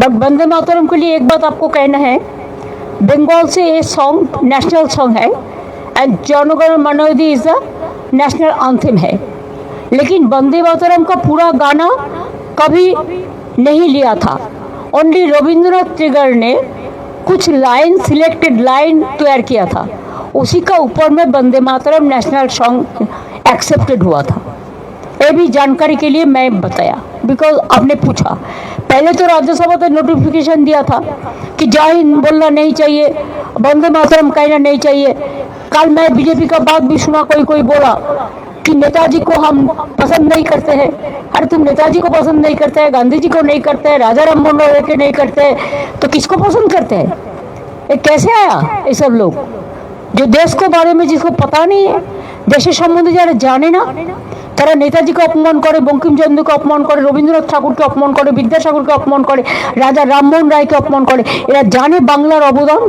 But Vande Mataram के लिए एक बात आपको कहना है। बंगाल से ये सॉन्ग नेशनल सॉन्ग है एंड जनगण मनोदी इज़ द नेशनल आंथिम है। लेकिन वंदे मातरम का पूरा गाना कभी नहीं लिया था। ओनली रविंद्रनाथ ट्रिगर ने कुछ लाइन सिलेक्टेड लाइन तैयार किया था। उसी का ऊपर में Vande Mataram national song accepted हुआ था। ये भी जानकारी के लिए मैं बताया। बिकॉज़ आपने पूछा। पहले तो राज्यसभा तो नोटिफिकेशन दिया था कि जय हिंद बोलना नहीं चाहिए, वंदे मातरम कहना नहीं चाहिए। कल मैं बीजेपी का बात भी सुना, कोई कोई बोला कि नेताजी को हम पसंद नहीं करते हैं। अरे तुम नेताजी को पसंद नहीं करते हैं गांधी जी को नहीं करते हैं राजा राम मोहन के नहीं करते हैं तो किसको पसंद करते हैं? ये कैसे आया ये सब लोग? जो देश के बारे में जिसको पता नहीं है देश संबंधी जरा जाने ना তারা নেতাজিকে অপমান করে, বঙ্কিমচন্দ্রকে অপমান করে, রবীন্দ্রনাথ ঠাকুরকে অপমান করে, বিদ্যাসাগরকে অপমান করে, রাজা রামমোহন রায়কে অপমান করে। এরা জানে বাংলার অবদান?